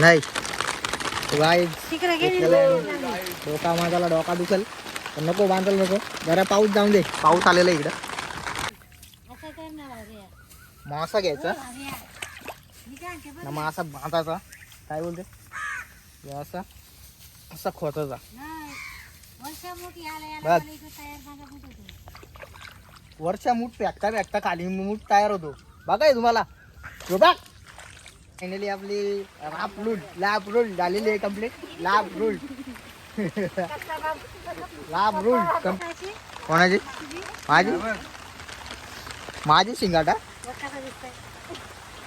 नाही. डोका माझ्याला डोका दुखेल. पण नको बांधायला नको. जरा पाऊस जाऊन दे. पाऊस आलेला इकडं. मासा घ्यायचा. बरं? ना मासा बांधायचा. काय बोलते? हे असा असा खोचायचा. बस. वरच्या मूठ फेकता फेकता खाली मूठ तयार होतो. बघा हे तुम्हाला. हो बघ. फायनली आपली लाप रूल लाप रूल झालेली आहे complete lap rule lap rule कोणाची? माझी? माझी शिंगाटा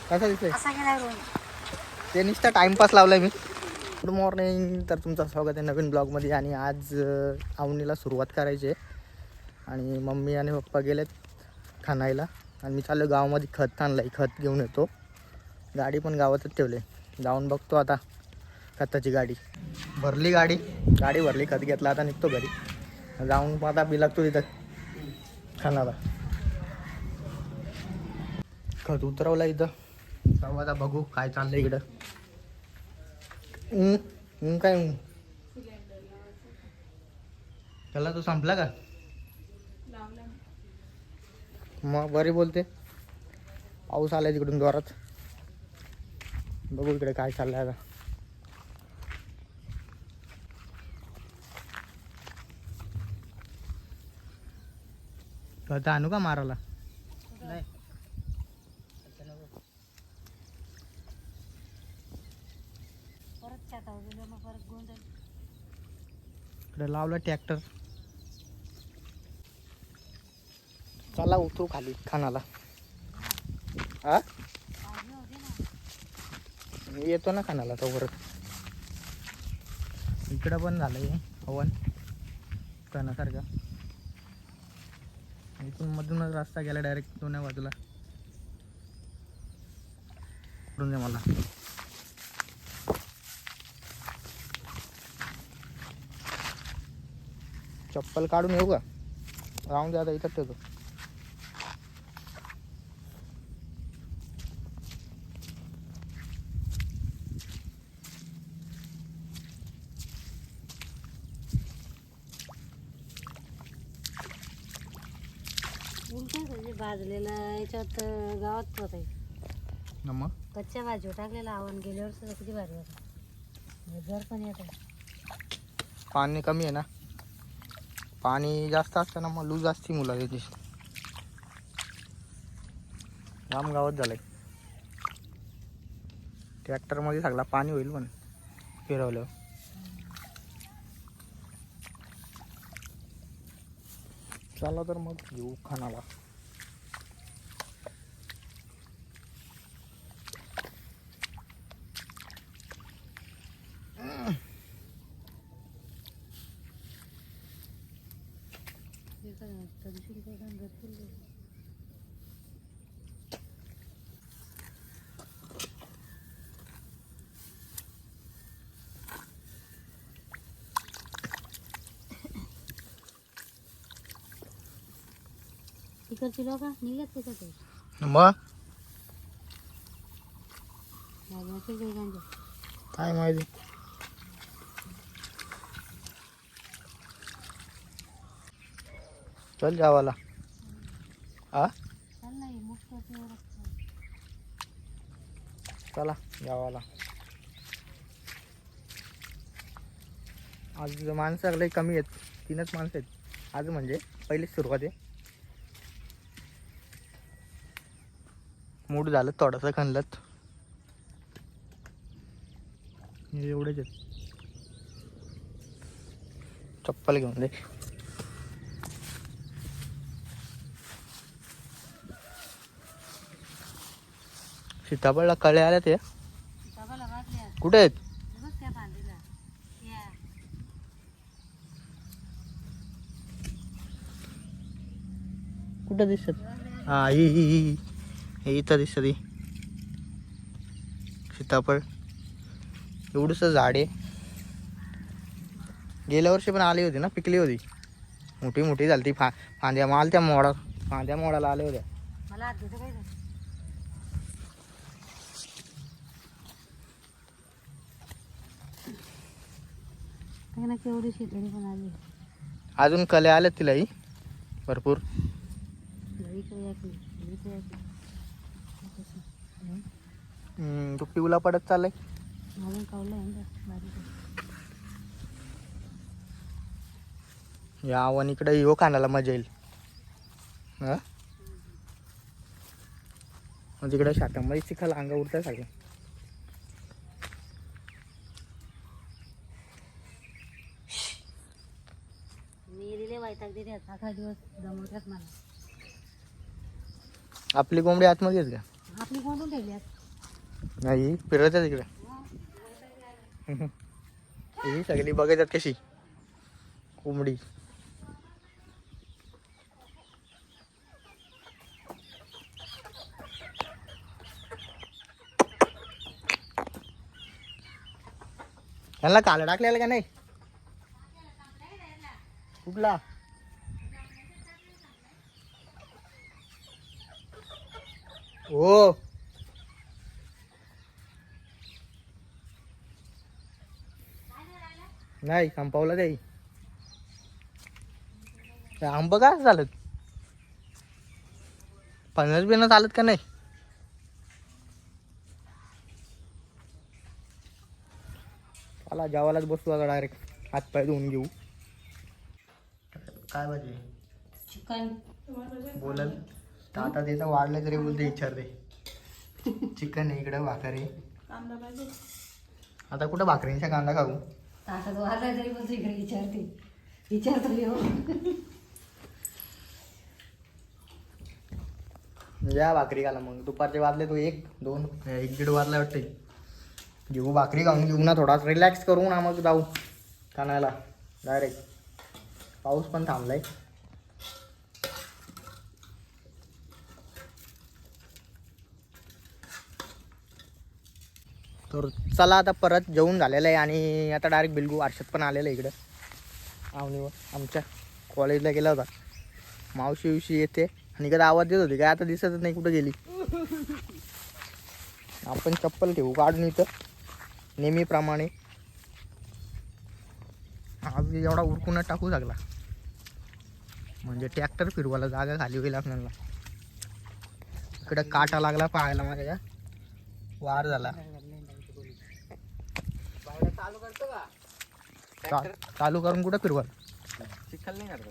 कसा दिसतोय? ते नुसतं टाइमपास लावलाय मी. गुड मॉर्निंग तर तुमचं स्वागत आहे नवीन ब्लॉगमध्ये आणि आज आवणीला सुरुवात करायची आहे. आणि मम्मी आणि पप्पा गेलेत खाणायला आणि मी चाललो गावामध्ये खत आणलं खत घेऊन येतो. गाडी पण गावातच ठेवले. जाऊन बघतो आता खताची गाडी. भरली गाडी? गाडी भरली खत घेतला आता निघतो घरी. जाऊन आता बी लागतो तिथं. खानाला. खत उतरवलं इथं. जाऊ आता बघू काय चाललंय इकडं. काय ऊन? त्याला तो संपला का? मग बरी बोलते. पाऊस आलाय तिकडून जोरात. बघू इकडे काय चाललंय आता. आता आणू का मारायला? नाही. इकडे लावला ट्रॅक्टर चला उतरू खाली खानाला. हा? येतो ना खाण्याला तो परत. इकडं पण झालंय हवन कणासारखा इथून मधूनच रस्ता गेला डायरेक्ट दोन्ही बाजूला. करून दे मला. चप्पल काढून येऊ का? राहून द्या आता इथं ठेवतो उलट म्हणजे भाजलेला याच्यात गावात होत आहे. मग? कच्च्या भाजीवर टाकलेला आवण गेल्यावर सुद्धा किती भारी होता. जर पण येत पाणी कमी आहे ना? पाणी जास्त असतं ना मग लूज असते मुलं त्याची. लांब गावात झालंय. ट्रॅक्टरमध्ये सगळा पाणी होईल पण फिरवल्यावर. चला तर मग घेऊ खानाला हे काय, दोनशे रुपये दाम भरपूर आहे. तिकडची लोक निघत का ते मग? काय माहिती चल जावाला रस्ता. चला गावाला. आज माणसं लई कमी आहेत. तीनच माणसं आहेत. आज म्हणजे पहिलीच सुरुवात आहे. मूड झालं थोडंसं खणलत. एवढेच आहेत. चप्पल घेऊन दे. सीताफळला कळे आल्या ते कुठे आहेत? कुठं दिसत? हा. ही इथं दिसत सीताफळ. एवढंच झाड आहे. गेल्या वर्षी पण आली होती ना पिकली होती. मोठी मोठी झाली ती फा फांद्या माल त्या मोडा फांद्या मोडाला आल्या होत्या. अजून कले आले तिलाही. भरपूर इकडे या की इकडे या की हम्म, तो पिवला पडत चाललाय? कावलं. या आव्हान इकडे येऊ खाण्याला मजा येईल. हा? मग तिकडे शाटामध्ये चिखल अंगा उडतं सगळं. आपली कोंबडी आतमध्ये येत का? आपली कोणून ठेवली नाही फिरत तिकडे ही सगळी बघायच्यात कशी कोंबडी त्यांना काल टाकलेलं का नाही कुठला हो नाही संपवलं काही ते आंब का चालत? पन्नास बिना चालत का नाही? चला जेवायलाच बसतो आता डायरेक्ट हात पाय धुवून घेऊ. काय पाहिजे चिकन. बोलल. तर आता त्याचं वाढलं तरी बोलते विचारते. चिकन आहे इकडं भाकर. आता कुठं भाकरींचा कांदा खाऊ? आता तो आला तरी पण इकडे विचारते. विचारतो येऊ. या भाकरी खाला मग. दुपारचे वाजले तो एक दोन एक दीड वाजला वाटते घेऊ भाकरी खाऊन घेऊ ना थोडा. रिलॅक्स करू ना मग जाऊ. खाण्याला. डायरेक्ट पाऊस पण थांबलाय. तर चला आता परत जेवून झालेलं आहे आणि आता डायरेक्ट बिलगू आरशात पण आलेलं आहे इकडं. आवनीवर. आमच्या कॉलेजला गेला होता. मावशी विवशी येते आणि कधी आवाज देत होती. काय आता दिसतच नाही कुठं गेली. आपण चप्पल ठेवू काढून इथं. नेहमीप्रमाणे. आज एवढा उरकूनच टाकू लागला. म्हणजे ट्रॅक्टर फिरवायला जागा खाली होईल आपल्याला. इकडं काटा लागला पाहायला माझ्या. वार झाला. चा- चालू करून कुठं फिरवा चिखल नाही करतो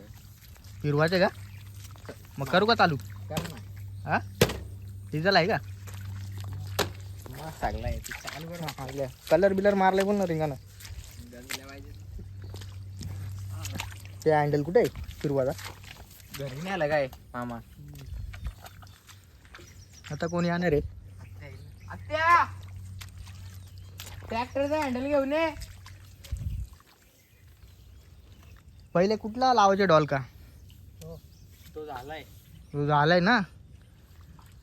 फिरवायचे का? मग करू का चालू? हा? डिझेल आहे का? चांगला आहे चालू कर. कलर बिलर मारले पण ना रिंगानं? ते हँडल कुठे आहे फिरवाचा घरी नाही आलं काय मामा? आता कोणी येणार आहे? आत्या! ट्रॅक्टरचा हँडल घेऊन ये. पहिले कुठला लावायचे डॉल का? तो झालाय. तो झालाय ना?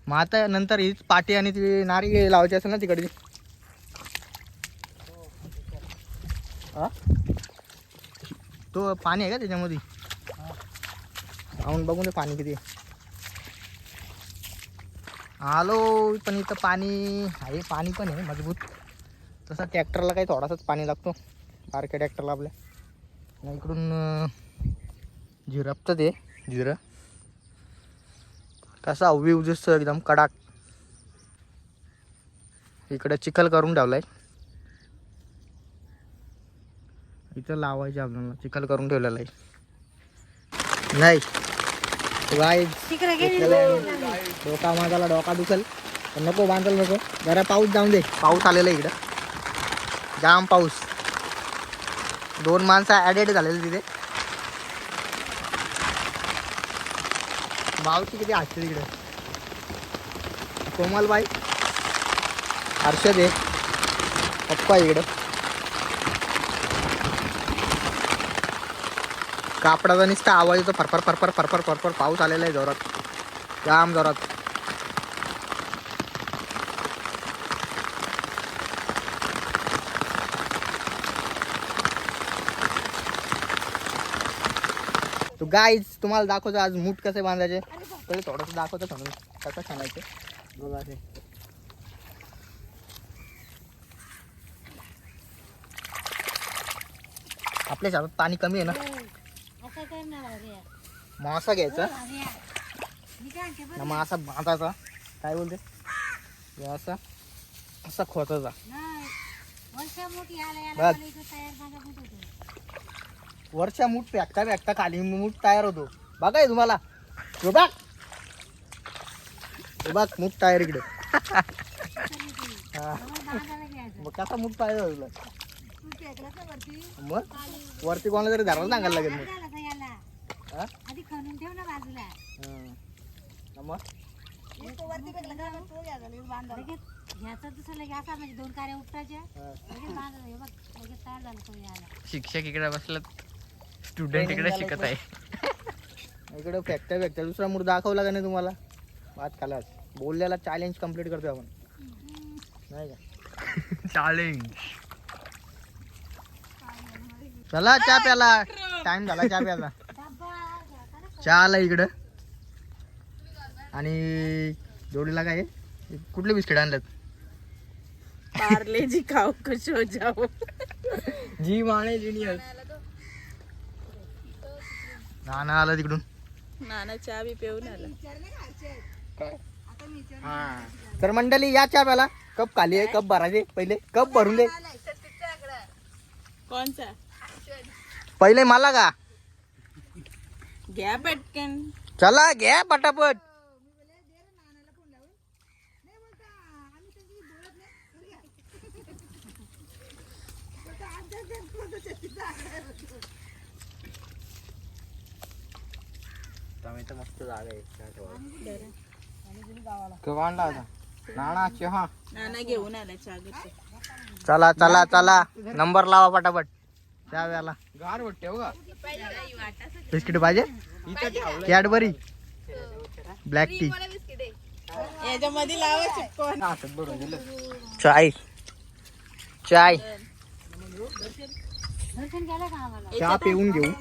मग आता नंतर हीच पाटी आणि ती नारी लावायची असेल ना तिकडची. हा? तो पाणी आहे का त्याच्यामध्ये? जाऊन बघून दे पाणी किती. आलो पण इथं पाणी आहे पाणी पण आहे मजबूत. तसं ट्रॅक्टरला काही थोडासाच पाणी लागतो. बारक्या ट्रॅक्टरला आपल्या. इकडून अं, झिरपतं ते. जिरं. कसा व्ह्यू दिसतो एकदम कडाक. इकडं चिखल करून ठेवलाय. इथं लावायचे आपल्याला चिखल करून ठेवलेला आहे. नाही. डोका माझाला डोका दुखल. पण नको बांधल नको. जरा पाऊस जाऊन दे. पाऊस आलेला आहे इकडं. जाम पाऊस. दोन माणसं ॲडेड झालेले तिथे. भावची किती हसते तिकडे. कोमलबाई हर्षद आहे. पप्पा इकडं. कापडाचा निसता आवाज येतो फरफर फरफर फरफर फरफर पाऊस आलेला आहे जोरात. जाम जोरात. तो गाईज तुम्हाला दाखवतो आज मूठ कसे बांधायचे. तरी थोडंसं दाखवतो म्हणून कसं खाणायचं. बघा ते आपल्या शेतात पाणी कमी आहे ना? मासा घ्यायचा. ना मासा बांधायचा. काय बोलते? असा. असा खोचायचा. वरच्या मूठ फेकता फेकता खाली मूठ तयार होतो बघा हे तुम्हाला हे बघ हे बघ मूठ तयार इकडे हा. मग कसा मूठ तयार तुला? मग वरती कोणाला तरी धरायला सांगायला लागेल मग झालं का याला हा? आधी खणून ठेव ना बाजूला हा. मग लगेच घ्यायचा दुसरं लगेच असा म्हणजे दोन कार्या उपटायच्या हा. लगेच बांधायला हे बघ लगेच तयार झालं तो याला शिक्षक इकडे बसलात स्टुडंट इकडे शिकत आहे. इकडे फेकता फेकता दुसरा मूठ दाखवला का नाही तुम्हाला? बात खालास बोलल्याला चॅलेंज कंप्लीट करतोय आपण. नाही का? चॅलेंज चला चहा प्याला टाइम झाला चहा प्याला चहा आला इकडं. आणि जोडीला काय आहे? कुठले बिस्किट आणलं पार्ले जी खाओ खुश हो जाओ. जी माने ज्युनियर नाना आला तिकडून. नाना चहा बी पिऊन आला. हा. तर मंडळी या चहा प्याला. कप खाली आहे कप भरायचे. पहिले कप भरून दे. कोणचा? पहिले मला का घ्या पटकन. चला घ्या पटापट. मस्त जागा आहे होता नाना चहा. नाना घेऊन आला चहा घेतो चला चला चला. नंबर लावा पटापट. चहा प्याला गार वाटते हो का? बिस्किट पाहिजे? कॅडबरी. Black tea. याच्यामध्ये लावा चिपकून. चाय. चाय. चहा पिऊन घेऊ.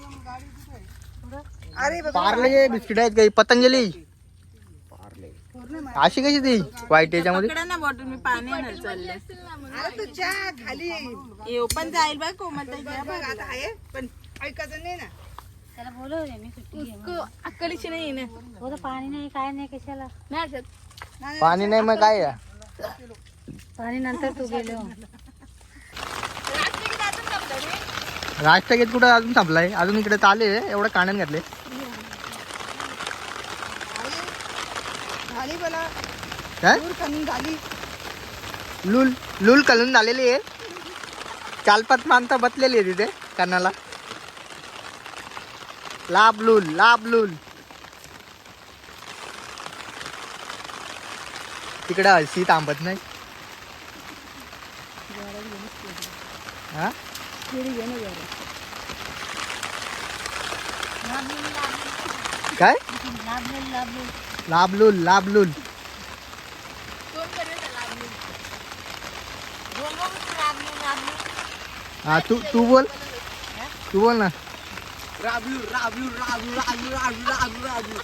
पार्ले बिस्किट आहेत काही? पतंजली? अशी कशी ती? व्हाईट याच्यामध्ये? पकडा ना बॉटल मी पाणी आणायला चालले. येऊ पण जाईल बा कोमल घ्या बरं. त्याला बोलव रे मी सुट्टी घे म्हणून. अक्कलीची नाही ना. हो तर पाणी नाही काय नाही कशाला? पाणी नाही मग काय? पाणी नंतर तू गेलो. राष्ट्रगीत कुठं अजून संपलाय? अजून इकडे चाले एवढं काण्यात घातले. काय लूल लूल कलून झालेली आहे. चार पाच माणसं बसलेली आहे तिथे कानाला. लाभ लूल लाभ लूल. तिकडे हलशी थांबत नाही. हा? काय? लाभलेलं लाभलेलं लाभलूल लाभलूल बोल बघू तू लाभलेलं लाभलेलं हा तू तू बोल. तू बोल ना. राबलू राबलू राबलू राबलू राबलू राबलू राबलू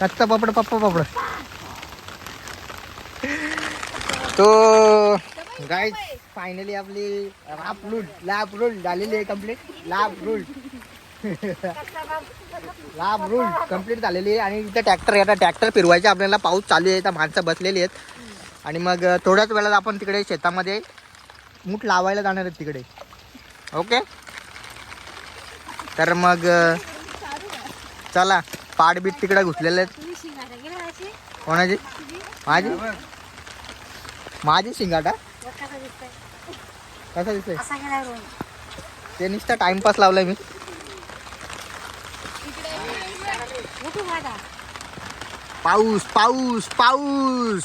कच्चा पापड पप्पा पापड. तो गाय फायनली आपली राप रूल लाभ रूल झालेली आहे कंप्लीट लाभ रूल लाभ रूल कंप्लीट झालेली आहे आणि इथं ट्रॅक्टर येतात ट्रॅक्टर फिरवायचे आपल्याला. पाऊस चालू आहे. इथं माणसं बसलेली आहेत. आणि मग थोड्याच वेळात आपण तिकडे शेतामध्ये मूठ लावायला जाणार आहेत तिकडे. ओके? तर मग चला. पाडबीट तिकडे घुसलेले आहेत. कोणाची? माझी? माझी शिंगाटा कसा दिसतंय? ते नुसतं टाइमपास लावलाय मी उठू माझा पाऊस पाऊस पाऊस.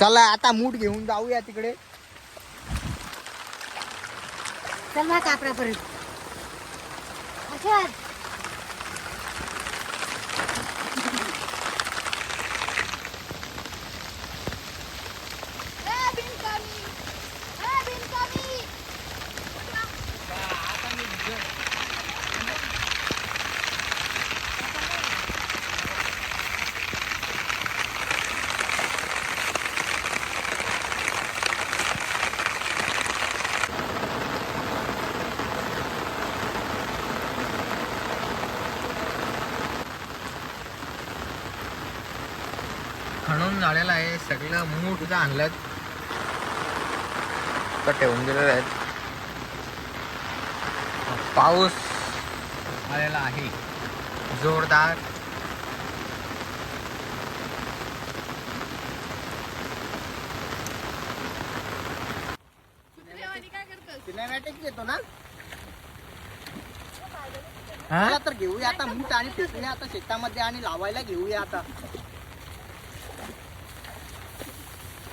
चला आता मूठ घेऊन जाऊया तिकडे. चल मग कापडापर्यंत अच्छा आलेलं सगळं मूठ आणलं तर ठेवून दिलेलं आहेत पाऊस आलेला आहे. जोरदार. सिनेमॅटिक ना? तर घेऊया आता मूठ आणि फेकूया आता शेतामध्ये आणि लावायला घेऊया आता.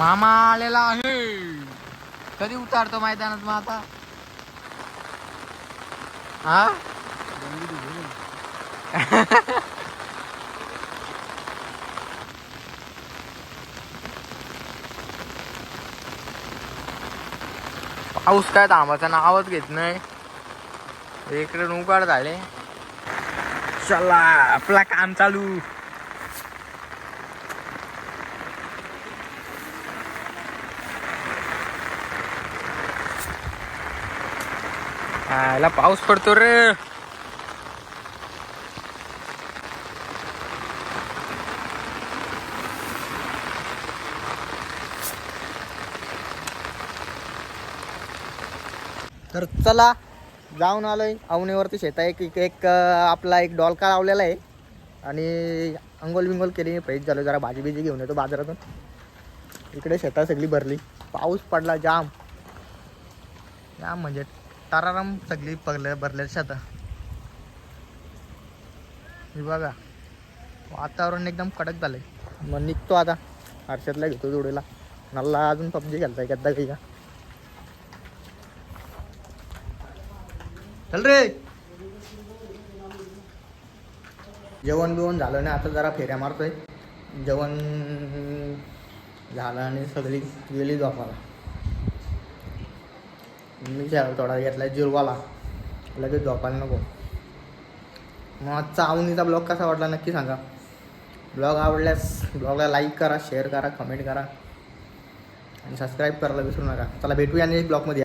मामा आलेला आहे. कधी उतारतो मैदानात मग आता? हा? पाऊस काय थांबाचा नावच घेत नाही. इकडे उकाड झाले. चला आपला काम चालू. याला पाऊस पडतो रे. तर चला जाऊन आलोय अवनीवरती शेता एक एक एक आपला एक डॉलका लावलेला आहे. आणि अंगोल बिंगोल केली फ्रेश झालो जरा भाजी बिजी घेऊन येतो बाजारातून. इकडे शेता सगळी भरली. पाऊस पडला जाम. जाम म्हणजे ताराराम सगळी पगल्या भरल्या शेत हे बघा वातावरण एकदम कडक झालंय. मग निघतो आता. हर्षदला घेतो जोडीला. नल्ला अजून पबजी घालताय गद्दा काही का? चल रे! जेवण बिवण झालं नाही आता जरा फेऱ्या मारतोय. जेवण झालं आणि सगळी गेली झोपाला मी जेव थोडा घेतला जिरवाला. लगेच झोपायला नको. मग आजचा आवनीचा ब्लॉग कसा वाटला नक्की सांगा. ब्लॉग आवडल्यास ब्लॉगला लाईक करा शेअर करा कमेंट करा. आणि सबस्क्राईब करायला विसरू नका. चला भेटूया आणि ब्लॉगमध्ये.